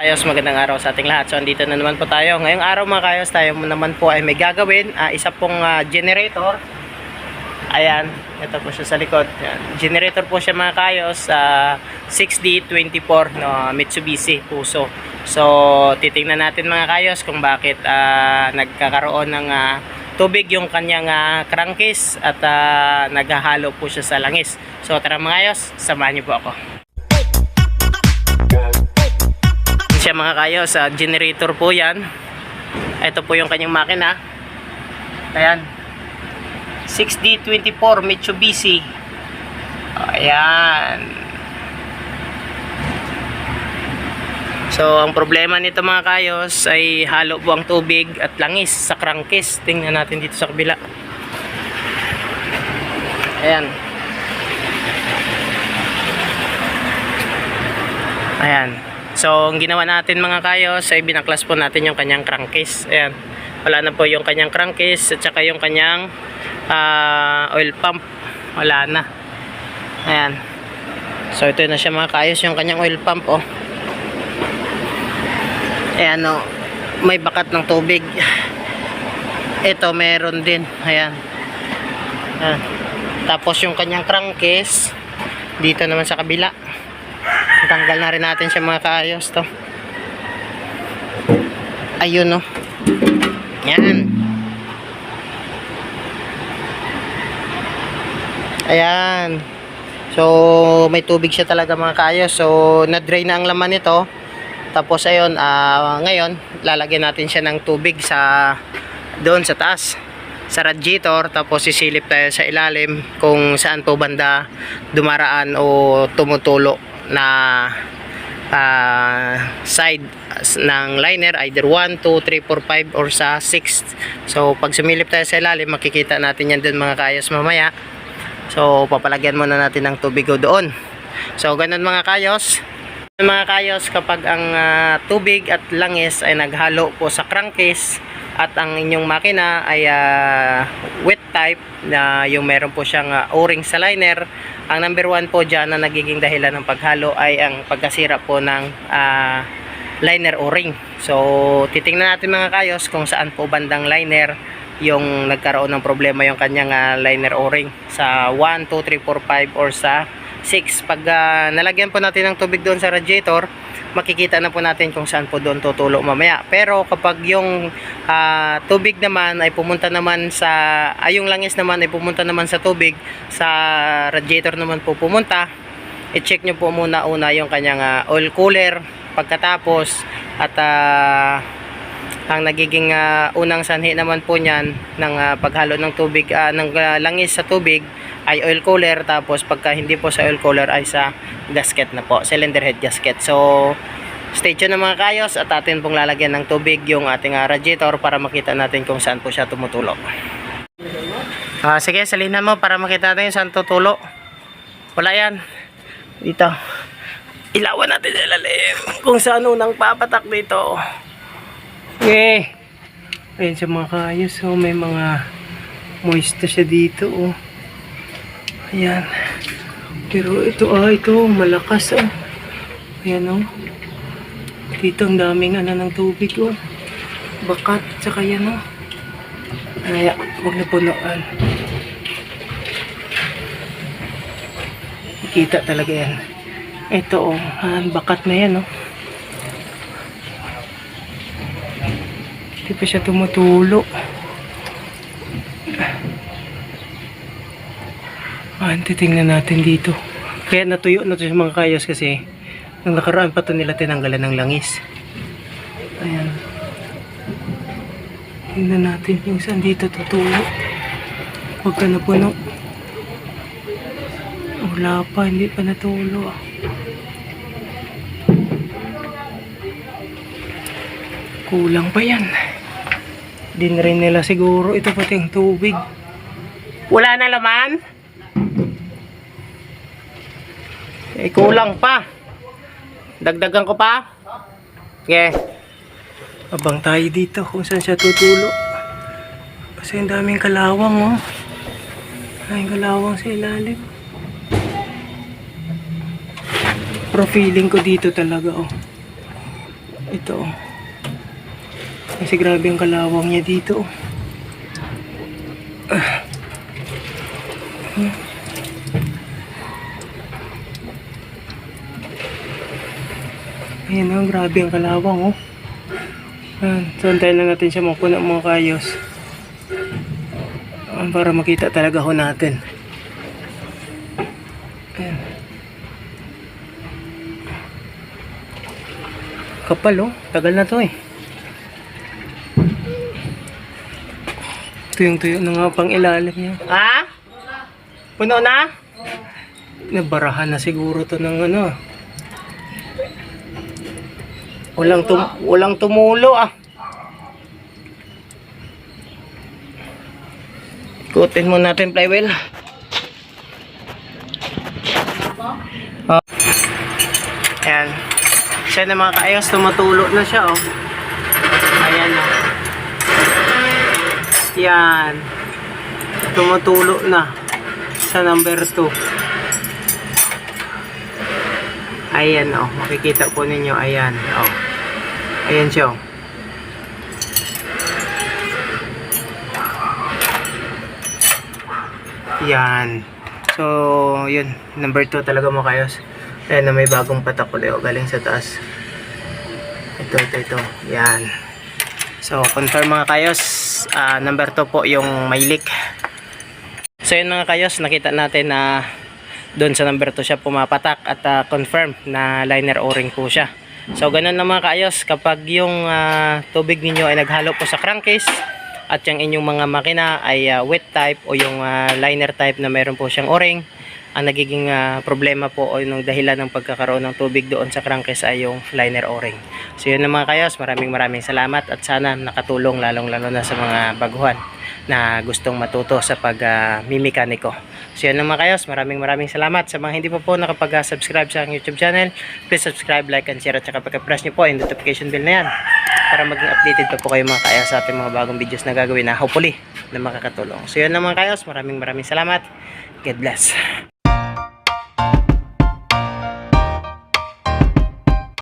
Ayos, magandang araw sa ating lahat. So, andito na naman po tayo. Ngayong araw mga kayos, tayo naman po ay may gagawin. Ah, isa pong ah, generator. Ayan, ito po siya sa likod. Ayan. Generator po siya mga kayos. sa 6D24 no, Mitsubishi Puso. So, titingnan natin mga kayos kung bakit ah, nagkakaroon ng ah, tubig yung kanyang ah, crankcase at ah, naghahalo po siya sa langis. So, tara mga kayos, samahan niyo po ako. Siya mga kayo. Sa generator po yan. Ito po yung kanyang makina. Ayan. 6D24 Mitsubishi. Ayan. So ang problema nito mga kayos ay halo po ang tubig at langis sa crankcase. Tingnan natin dito sa kabila. Ayan. Ayan So, ang ginawa natin mga kayos ay binaklas po natin yung kanyang crankcase. Ayan. Wala na po yung kanyang crankcase at saka yung kanyang ah, oil pump. Wala na. Ayan. So, ito na siya mga kayos yung kanyang oil pump oh. Ayan oh. May bakat ng tubig. Ito meron din. Ayan. Ayan. Tapos yung kanyang crankcase dito naman sa kabila. Tanggal na rin natin siya mga kaayos to. Ayun no. Yan. Ayan. So, may tubig siya talaga mga kaayos. So, na-drain na ang laman nito. Tapos ayun, ah, ngayon, lalagyan natin siya ng tubig sa doon sa taas sa radiator tapos sisilip tayo sa ilalim kung saan po banda dumaraan o tumutulo na ah, side ng liner either 1, 2, 3, 4, 5 or sa 6 so pag sumilip tayo sa ilalim makikita natin yan dun mga kayos mamaya. So papalagyan muna natin ng tubig o doon. So ganun mga kayos. Mga kayos kapag ang ah, tubig at langis ay naghalo po sa crankcase at ang inyong makina ay ah, wet type na yung meron po siyang ah, o-ring sa liner. Ang number one po dyan na nagiging dahilan ng paghalo ay ang pagkasira po ng ah, liner o-ring. So titingnan natin mga kayos kung saan po bandang liner yung nagkaroon ng problema yung kanyang ah, liner o-ring. Sa 1, 2, 3, 4, 5 or sa 6 pag ah, nalagyan po natin ng tubig doon sa radiator makikita na po natin kung saan po doon tutulo mamaya. Pero kapag yung ah, tubig naman ay pumunta naman sa ay yung langis naman ay pumunta naman sa tubig sa radiator naman po pumunta i-check nyo po muna una yung kanyang ah, oil cooler pagkatapos at ah, ang nagiging ah, unang sanhi naman po niyan ng ah, paghalo ng tubig ah, ng ah, langis sa tubig ay oil cooler tapos pagka hindi po sa oil cooler ay sa gasket na po cylinder head gasket so stay tuned na mga kayos at atin pong lalagyan ng tubig yung ating ah, radiator para makita natin kung saan po siya tumutulog ah, sige salinan mo para makita natin saan tutulo wala yan dito ilawan natin sa ilalim kung saan unang papatak dito Okay. Ayun sa mga kaayos. So, may mga moist siya dito. Oh. Ayan. Pero ito, ah, ito, malakas. Oh. Ayan, oh. Dito, ang daming ano ng tubig, oh. Bakat, tsaka yan, oh. Kaya, huwag na punuan. Kita talaga yan. Ito, oh. Ah, bakat na yan, oh. Hindi pa siya tumutulo. Ah, titingnan natin dito. Kaya natuyo na to sa mga kayos kasi nung nakaraan pa to nila tinanggalan ng langis. Ayan. Tingnan natin yung saan dito tutulo. Huwag ka na puno. Wala pa, hindi pa natulo. ah. Kulang pa yan. Din rin nila siguro ito pati ang tubig. Wala na laman? Eh, kulang pa. Dagdagan ko pa? Okay. Abang tayo dito kung saan siya tutulo. Kasi ang daming kalawang, oh. Daming kalawang sa ilalim. Pero feeling ko dito talaga, oh. Ito. Kasi grabe ang kalawang niya dito. Ah. Ayan oh, grabe ang kalawang oh. Ayan, so antayin lang natin siya mapuno mga kayos. Para makita talaga ho natin. Ayan. Kapal oh, tagal na to eh. Tuyong-tuyo na nga pang ilalim niya. Ha? Puno na? Nabarahan na siguro to ng ano. Walang tum walang tumulo ah. Ikutin mo natin flywheel. Oh. Ayan. Siya na mga kaayos, tumutulo na siya oh. Ayan oh. Yan. Tumutulo na sa number 2. Ayan oh, makikita po ninyo, ayan oh. Ayan siya oh. Yan. So, yun. Number 2 talaga mo kayos. Ayan na may bagong patak oh, galing sa taas. Ito, ito, ito. Yan. So, confirm mga kayos. ah, number 2 po yung may leak. So, yun mga kayos. Nakita natin na doon sa number 2 siya pumapatak at ah, confirm na liner o-ring po siya. So, ganun na mga kayos. Kapag yung ah, tubig ninyo ay naghalo po sa crankcase at yung inyong mga makina ay ah, wet type o yung ah, liner type na meron po siyang o-ring, ang nagiging ah, problema po o yung dahilan ng pagkakaroon ng tubig doon sa crankcase ay yung liner o-ring. So yun na mga kayos, maraming maraming salamat at sana nakatulong lalong lalo na sa mga baguhan na gustong matuto sa pag-mimekaniko. So yun na mga kayos, maraming maraming salamat sa mga hindi pa po nakapag-subscribe sa aking YouTube channel. Please subscribe, like, and share at saka pagka-press nyo po yung notification bell na yan para maging updated pa po kayo mga kayos sa ating mga bagong videos na gagawin na hopefully na makakatulong. So yun na mga kayos, maraming maraming salamat. God bless.